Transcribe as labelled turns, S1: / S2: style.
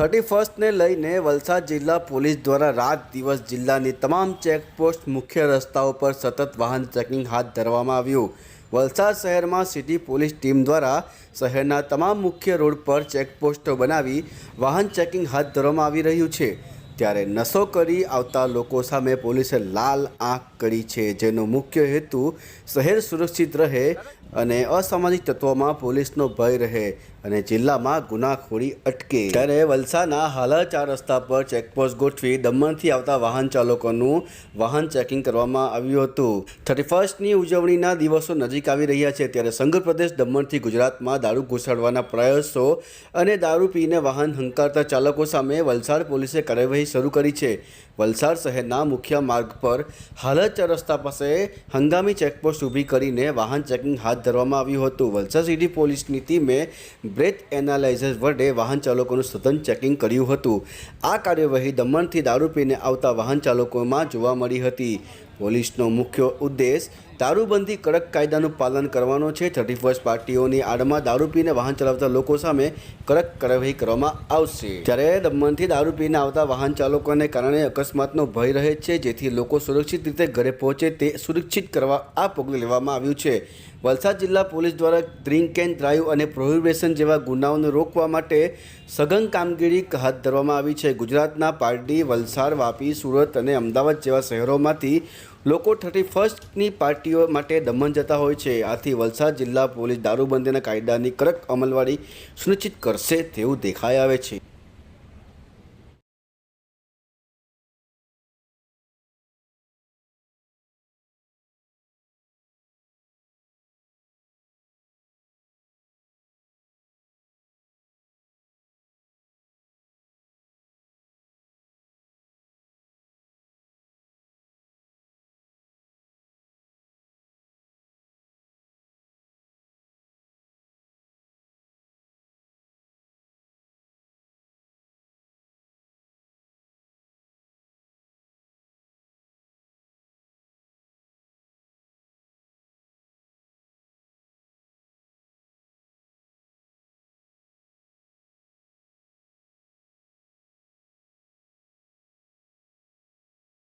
S1: Thirty ફર્સ્ટને લઈને વલસાડ જિલ્લા police દ્વારા રાત દિવસ જિલ્લાની તમામ ચેકપોસ્ટ, મુખ્ય રસ્તાઓ પર સતત વાહન ચેકિંગ હાથ ધરવામાં આવ્યું. વલસાડ શહેરમાં સિટી પોલીસ ટીમ દ્વારા શહેરના તમામ મુખ્ય રોડ પર ચેકપોસ્ટો બનાવી વાહન ચેકિંગ હાથ ધરવામાં આવી રહ્યું છે. ત્યારે નશો કરી આવતા લોકો સામે પોલીસે લાલ આંખ કરી છે, જેનો મુખ્ય હેતુ શહેર સુરક્ષિત રહે અને અસામાજિક તત્વોમાં પોલીસનો ભય રહે. અને જિલ્લામાં ગુનાખોરી અટકે. ત્યારે વલસાડના હાલા ચાર રસ્તા પર ચેકપોસ્ટ ગોઠવી દમણથી આવતા વાહન ચાલકોનું વાહન ચેકિંગ કરવામાં આવ્યું હતું. થર્ટી ફર્સ્ટની ઉજવણીના દિવસો નજીક આવી રહ્યા છે ત્યારે સંઘ પ્રદેશ દમણથી ગુજરાતમાં દારૂ ઘુસાડવાના પ્રયાસો અને દારૂ પીને વાહન હંકારતા ચાલકો સામે વલસાડ પોલીસે કાર્યવાહી શરૂ કરી છે. વલસાડ શહેરના મુખ્ય માર્ગ પર હાલત ચાર રસ્તા પાસે હંગામી ચેકપોસ્ટ ઊભી કરીને વાહન ચેકિંગ હાથ ધરવામાં આવ્યું હતું. વલસાડ સિટી પોલીસની ટીમે બ્રેથ એનાલાઇઝર વડે વાહન ચાલકોનું સઘન ચેકિંગ કર્યું હતું. આ કાર્યવાહી દમણથી દારૂ પીને આવતા વાહન ચાલકોમાં જોવા મળી હતી. પોલીસનો મુખ્ય ઉદ્દેશ દારૂબંધી કડક કાયદાનું પાલન કરવાનો છે. થર્ટી ફર્સ્ટ પાર્ટીઓની આડમાં દારૂ પીને વાહન ચલાવતા લોકો સામે કડક કાર્યવાહી કરવામાં આવશે. જ્યારે દમણથી દારૂ પીને આવતા વાહન ચાલકોને કારણે અકસ્માતનો ભય રહે છે, જેથી લોકો સુરક્ષિત રીતે ઘરે પહોંચે તે સુરક્ષિત કરવા આ પગલું લેવામાં આવ્યું છે. વલસાડ જિલ્લા પોલીસ દ્વારા ડ્રિંક એન્ડ ડ્રાઈવ અને પ્રોહિબિશન જેવા ગુનાઓને રોકવા માટે સઘન કામગીરી હાથ ધરવામાં આવી છે. ગુજરાતના પારડી, વલસાડ, વાપી, સુરત અને અમદાવાદ જેવા શહેરોમાંથી લોકો થર્ટી ફર્સ્ટની પાર્ટીઓ માટે દમણ જતા હોય છે. આથી વલસાડ જિલ્લા પોલીસ દારૂબંધીના કાયદાની કડક અમલવારી સુનિશ્ચિત કરશે તેવું દેખાઈ આવે છે.